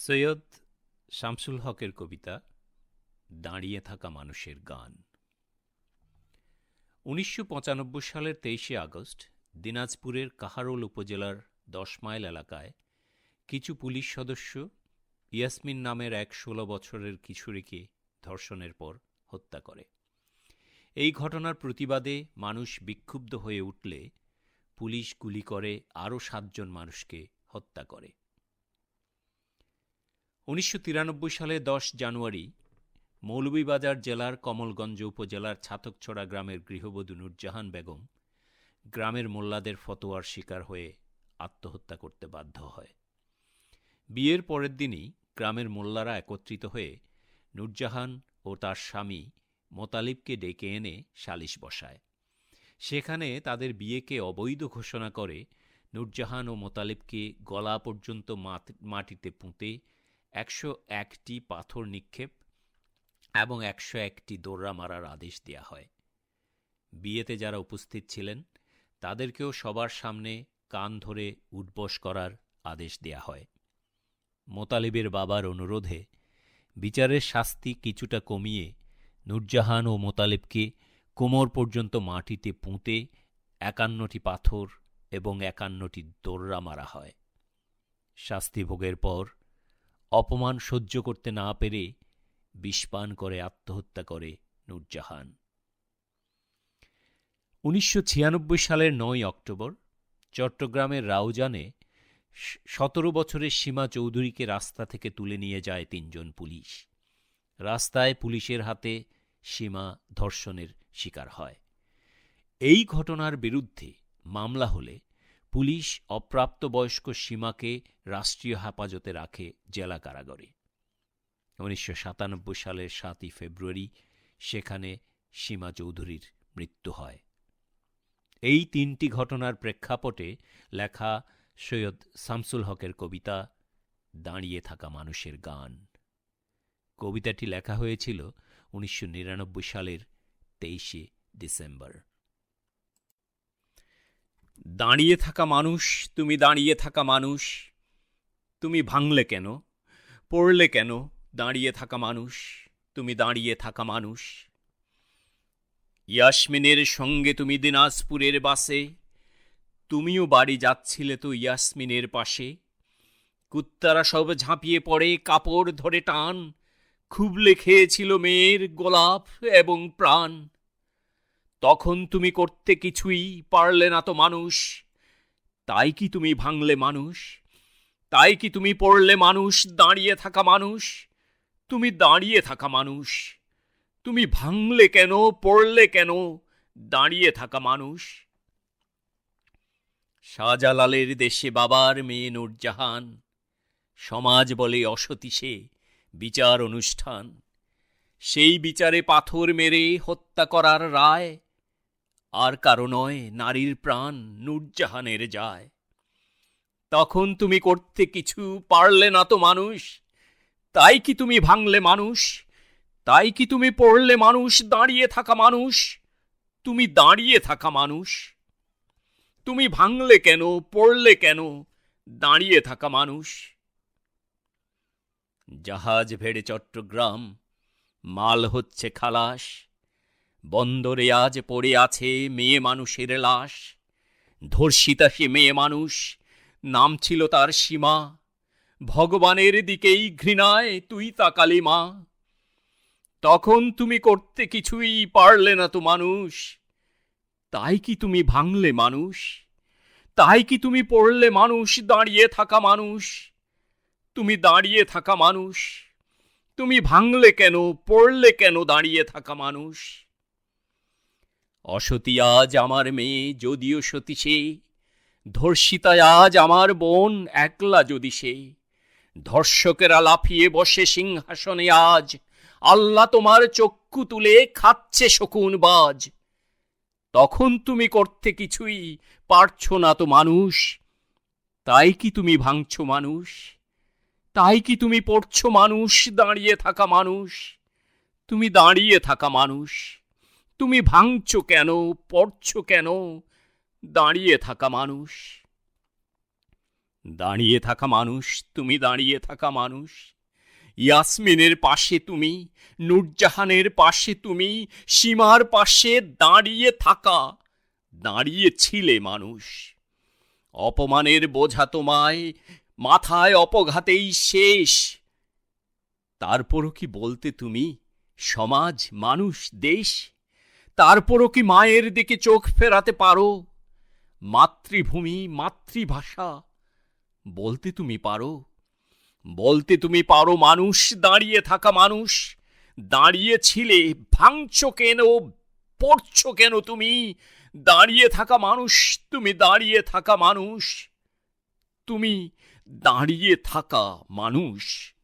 সৈয়দ শামসুল হকের কবিতা, দাঁড়িয়ে থাকা মানুষের গান। উনিশশো পঁচানব্বই সালের তেইশে আগস্ট, দিনাজপুরের কাহারোল উপজেলার দশ মাইল এলাকায় কিছু পুলিশ সদস্য ইয়াসমিন নামের এক ষোলো বছরের কিশোরীকে ধর্ষণের পর হত্যা করে। এই ঘটনার প্রতিবাদে মানুষ বিক্ষুব্ধ হয়ে উঠলে পুলিশ গুলি করে আরও সাতজন মানুষকে হত্যা করে। উনিশশো তিরানব্বই সালে দশ জানুয়ারি মৌলভীবাজার জেলার কমলগঞ্জ উপজেলার ছাতকছড়া গ্রামের গৃহবধূ নূরজাহান বেগম গ্রামের মোল্লাদের ফতোয়ার শিকার হয়ে আত্মহত্যা করতে বাধ্য হয়। বিয়ের পরের দিনই গ্রামের মোল্লারা একত্রিত হয়ে নূরজাহান ও তার স্বামী মোতালিবকে ডেকে এনে সালিশ বসায়। সেখানে তাদের বিয়েকে অবৈধ ঘোষণা করে নূরজাহান ও মোতালিবকে গলা পর্যন্ত মাটিতে পুঁতে একশো একটি পাথর নিক্ষেপ এবং একশো একটি দৌড়া মারার আদেশ দেয়া হয়। বিয়েতে যারা উপস্থিত ছিলেন, তাদেরকেও সবার সামনে কান ধরে উঠবস করার আদেশ দেয়া হয়। মোতালিবের বাবার অনুরোধে বিচারের শাস্তি কিছুটা কমিয়ে নূরজাহান ও মোতালিবকে কোমর পর্যন্ত মাটিতে পুঁতে একান্নটি পাথর এবং একান্নটি দৌড়া মারা হয়। শাস্তি ভোগের পর অপমান সহ্য করতে না পেরে বিষপান করে, আত্মহত্যা করে নূরজাহান। উনিশশো ছিয়ানব্বই সালের নয় অক্টোবর চট্টগ্রামের রাউজানে সতেরো বছরের সীমা চৌধুরীকে রাস্তা থেকে তুলে নিয়ে যায় তিনজন পুলিশ। রাস্তায় পুলিশের হাতে সীমা ধর্ষণের শিকার হয়। এই ঘটনার বিরুদ্ধে মামলা হলে পুলিশ অপ্রাপ্তবয়স্ক সীমাকে রাষ্ট্রীয় হেফাজতে রাখে জেলা কারাগারে। উনিশশো সাতানব্বই সালের সাতই ফেব্রুয়ারি সেখানে সীমা চৌধুরীর মৃত্যু হয়। এই তিনটি ঘটনার প্রেক্ষাপটে লেখা সৈয়দ শামসুল হকের কবিতা দাঁড়িয়ে থাকা মানুষের গান। কবিতাটি লেখা হয়েছিল উনিশশো নিরানব্বই সালের তেইশে ডিসেম্বর। দাঁড়িয়ে থাকা মানুষ, তুমি দাঁড়িয়ে থাকা মানুষ, তুমি ভাঙলে কেন? পড়লে কেন দাঁড়িয়ে থাকা মানুষ, তুমি দাঁড়িয়ে থাকা মানুষ? ইয়াসমিনের সঙ্গে তুমি দিনাজপুরের বাসে, তুমিও বাড়ি যাচ্ছিলে তো ইয়াসমিনের পাশে। কুত্তারা সব ঝাঁপিয়ে পড়ে, কাপড় ধরে টান, খুবলে খেয়েছিল মেয়ের গোলাপ এবং প্রাণ। তখন তুমি করতে কিছুই পারলে না তো মানুষ। তাই কি তুমি ভাঙলে মানুষ? তাই কি তুমি পড়লে মানুষ? দাঁড়িয়ে থাকা মানুষ? তুমি দাঁড়িয়ে থাকা মানুষ। তুমি ভাঙলে কেন? পড়লে কেন? দাঁড়িয়ে থাকা মানুষ। শাহজালালের দেশে বাবার মেয়ে নূরজাহান। সমাজ বলে অসতী সে। বিচার অনুষ্ঠান। সেই বিচারে পাথর মেরে হত্যা করার রায় আর কারও নয়, নারীর প্রাণ নূরজাহানের যায়। তখন তুমি করতে কিছু পারলে না তো মানুষ, তাই কি তুমি ভাঙলে মানুষ, তাই কি তুমি পড়লে মানুষ, দাঁড়িয়ে থাকা মানুষ, তুমি দাঁড়িয়ে থাকা মানুষ। তুমি ভাঙলে কেন, পড়লে কেন, দাঁড়িয়ে থাকা মানুষ। জাহাজ ভেড়ে চট্টগ্রাম, মাল হচ্ছে খালাস বন্দরে আজ পড়ে আছে মেয়ে মানুষের লাশ। ধর্ষিতা সে মেয়ে মানুষ, নাম ছিল তার সীমা। ভগবানের দিকেই ঘৃণায় তুই তাকালি মা। তখন তুমি করতে কিছুই পারলে না তো মানুষ। তাই কি তুমি ভাঙলে মানুষ? তাই কি তুমি পড়লে মানুষ? দাঁড়িয়ে থাকা মানুষ। তুমি দাঁড়িয়ে থাকা মানুষ। তুমি ভাঙলে কেন, পড়লে কেন দাঁড়িয়ে থাকা মানুষ? অসতী আজ আমার মেয়ে, যদিও সতী সে। ধর্ষিতা আজ আমার বোন, একলা যদি সে। ধর্ষকেরা লাফিয়ে বসে সিংহাসনে আজ। আল্লাহ তোমার চক্ষু তুলে খাচ্ছে শকুন বাজ। তখন তুমি করতে কিছুই পারছ না তো মানুষ। তাই কি তুমি ভাঙছ মানুষ? তাই কি তুমি পড়ছ মানুষ, দাঁড়িয়ে থাকা মানুষ? তুমি দাঁড়িয়ে থাকা মানুষ। তুমি ভাঙছ কেন, পড়ছ কেন? দাঁড়িয়ে থাকা মানুষ। দাঁড়িয়ে থাকা মানুষ, তুমি দাঁড়িয়ে থাকা মানুষ। ইয়াসমিনের পাশে তুমি, নূরজাহানের পাশে তুমি, সীমার পাশে দাঁড়িয়ে থাকা দাঁড়িয়ে ছিলে মানুষ। অপমানের বোঝা তোমায়, মাথায় অপঘাতেই শেষ। তারপরও কি বলতে তুমি, সমাজ, মানুষ, দেশ তারপরও কি মায়ের দিকে চোখ ফেরাতে পারো? মাতৃভূমি, মাতৃভাষা, বলতে তুমি পারো। বলতে তুমি পারো, মানুষ, দাঁড়িয়ে থাকা মানুষ। দাঁড়িয়ে ছিলে ভাঙছ কেন, পড়ছ কেন তুমি? দাঁড়িয়ে থাকা মানুষ, তুমি দাঁড়িয়ে থাকা মানুষ। তুমি দাঁড়িয়ে থাকা মানুষ।